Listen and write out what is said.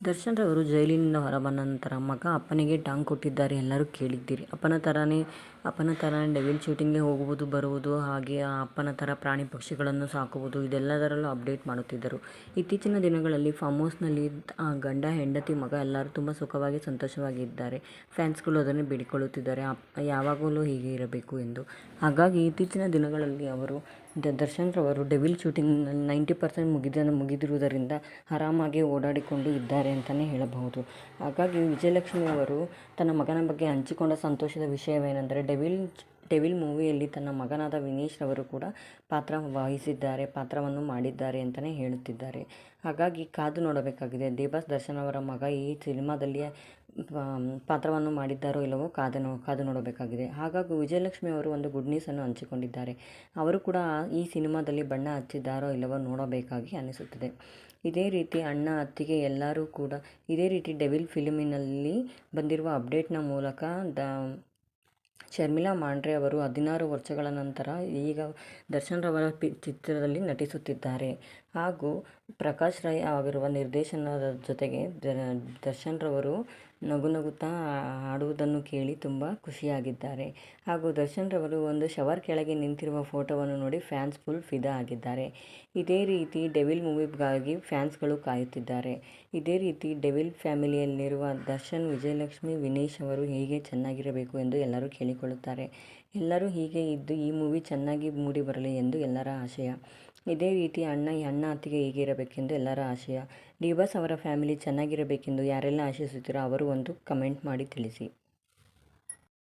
ದರ್ಶನ್ ರವರು ಜೈಲಿನಿಂದ ಹೊರಬಂದ ನಂತರ ಮಗ ಅಪ್ಪನಿಗೆ ಟಾಂಗ್ ಕೊಟ್ಟಿದ್ದಾರೆ, ಎಲ್ಲರೂ ಕೇಳಿದ್ದೀರಿ. ಅಪ್ಪನ ಥರನೇ ಅಪ್ಪನ ಥರ ಡೆವಿಲ್ ಶೂಟಿಂಗ್ಗೆ ಹೋಗುವುದು, ಬರುವುದು, ಹಾಗೆ ಆ ಅಪ್ಪನ ಥರ ಪ್ರಾಣಿ ಪಕ್ಷಿಗಳನ್ನು ಸಾಕುವುದು, ಇದೆಲ್ಲದರಲ್ಲೂ ಅಪ್ಡೇಟ್ ಮಾಡುತ್ತಿದ್ದರು. ಇತ್ತೀಚಿನ ದಿನಗಳಲ್ಲಿ ಫಾರ್ಮ್ ಹೌಸ್ನಲ್ಲಿ ಆ ಗಂಡ, ಹೆಂಡತಿ, ಮಗ ಎಲ್ಲರೂ ತುಂಬ ಸುಖವಾಗಿ ಸಂತೋಷವಾಗಿದ್ದಾರೆ ಫ್ಯಾನ್ಸ್ಗಳು ಅದನ್ನು ಬೇಡಿಕೊಳ್ಳುತ್ತಿದ್ದಾರೆ. ಯಾವಾಗಲೂ ಹೀಗೆ ಇರಬೇಕು ಎಂದು. ಹಾಗಾಗಿ ಇತ್ತೀಚಿನ ದಿನಗಳಲ್ಲಿ ಅವರು ದ ದರ್ಶನ್ ರವರು ಡೆವಿಲ್ ಶೂಟಿಂಗ್ನಲ್ಲಿ ನೈಂಟಿ ಪರ್ಸೆಂಟ್ ಮುಗಿದ, ಮುಗಿದಿರುವುದರಿಂದ ಆರಾಮಾಗಿ ಓಡಾಡಿಕೊಂಡು ಇದ್ದಾರೆ. ಅಂತಲೇ ಹೇಳಬಹುದು. ಹಾಗಾಗಿ ವಿಜಯಲಕ್ಷ್ಮಿ ಅವರು ತನ್ನ ಮಗನ ಬಗ್ಗೆ ಹಂಚಿಕೊಂಡ ಸಂತೋಷದ ವಿಷಯವೇನೆಂದರೆ ಡೆವಿಲ್ ಡೆವಿಲ್ ಮೂವಿಯಲ್ಲಿ ತನ್ನ ಮಗನಾದ ವಿನೇಶ್ ಅವರು ಕೂಡ ಪಾತ್ರ ವಹಿಸಿದ್ದಾರೆ, ಪಾತ್ರವನ್ನು ಮಾಡಿದ್ದಾರೆ ಅಂತಲೇ ಹೇಳುತ್ತಿದ್ದಾರೆ. ಹಾಗಾಗಿ ಕಾದು ನೋಡಬೇಕಾಗಿದೆ. ದೇಬಾಸ್ ದರ್ಶನ್ ಅವರ ಮಗ ಈ ಸಿನಿಮಾದಲ್ಲಿ ಪಾತ್ರವನ್ನು ಮಾಡಿದ್ದಾರೋ ಇಲ್ಲವೋ ಕಾದು ನೋ ಕಾದು ನೋಡಬೇಕಾಗಿದೆ. ಹಾಗಾಗಿ ವಿಜಯಲಕ್ಷ್ಮಿ ಅವರು ಒಂದು ಗುಡ್ ನ್ಯೂಸನ್ನು ಹಂಚಿಕೊಂಡಿದ್ದಾರೆ. ಅವರು ಕೂಡ ಈ ಸಿನಿಮಾದಲ್ಲಿ ಬಣ್ಣ ಹಚ್ಚಿದ್ದಾರೋ ಇಲ್ಲವೋ ನೋಡಬೇಕಾಗಿ ಅನಿಸುತ್ತದೆ. ಇದೇ ರೀತಿ ಅಣ್ಣ, ಅತ್ತಿಗೆ ಎಲ್ಲರೂ ಕೂಡ ಇದೇ ರೀತಿ ಡೆವಿಲ್ ಫಿಲ್ಮಿನಲ್ಲಿ ಬಂದಿರುವ ಅಪ್ಡೇಟ್ನ ಮೂಲಕ ದ, ಶರ್ಮಿಳಾ ಮಾಂಡ್ರೆ ಅವರು ಹದಿನಾರು ವರ್ಷಗಳ ನಂತರ ಈಗ ದರ್ಶನ್ ರವರ ಪಿ, ಚಿತ್ರದಲ್ಲಿ ನಟಿಸುತ್ತಿದ್ದಾರೆ. ಹಾಗೂ ಪ್ರಕಾಶ್ ರೈ ಆಗಿರುವ ನಿರ್ದೇಶನದ ಜೊತೆಗೆ ದರ್ಶನ್ ರವರು ನಗು ನಗುತ್ತಾ ಹಾಡುವುದನ್ನು ಕೇಳಿ ತುಂಬ ಖುಷಿಯಾಗಿದ್ದಾರೆ. ಹಾಗೂ ದರ್ಶನ್ ರವರು ಒಂದು ಶವರ್ ಕೆಳಗೆ ನಿಂತಿರುವ ಫೋಟೋವನ್ನು ನೋಡಿ ಫ್ಯಾನ್ಸ್ ಫುಲ್ ಫಿದಾ ಆಗಿದ್ದಾರೆ. ಇದೇ ರೀತಿ ಡೆವಿಲ್ ಮೂವಿಗಾಗಿ ಫ್ಯಾನ್ಸ್ಗಳು ಕಾಯುತ್ತಿದ್ದಾರೆ. ಇದೇ ರೀತಿ ಡೆವಿಲ್ ಫ್ಯಾಮಿಲಿಯಲ್ಲಿರುವ ದರ್ಶನ್, ವಿಜಯಲಕ್ಷ್ಮಿ, ವಿನೇಶ್ ಅವರು ಹೀಗೆ ಚೆನ್ನಾಗಿರಬೇಕು ಎಂದು ಎಲ್ಲರೂ ಕೇಳಿಕೊಳ್ಳುತ್ತಾರೆ. ಎಲ್ಲರೂ ಹೀಗೆ ಇದ್ದು ಈ ಮೂವಿ ಚೆನ್ನಾಗಿ ಮೂಡಿ ಬರಲಿ ಎಂದು ಎಲ್ಲರ ಆಶಯ. ಇದೇ ರೀತಿ ಅಣ್ಣ ಈ ಅಣ್ಣ ಅತ್ತಿಗೆ ಹೇಗಿರಬೇಕೆಂದು ಎಲ್ಲರ ಆಶಯ. ಡಿ ಅವರ ಫ್ಯಾಮಿಲಿ ಚೆನ್ನಾಗಿರಬೇಕೆಂದು ಯಾರೆಲ್ಲ ಆಶಿಸುತ್ತೀರೋ ಅವರು ಒಂದು ಕಮೆಂಟ್ ಮಾಡಿ ತಿಳಿಸಿ.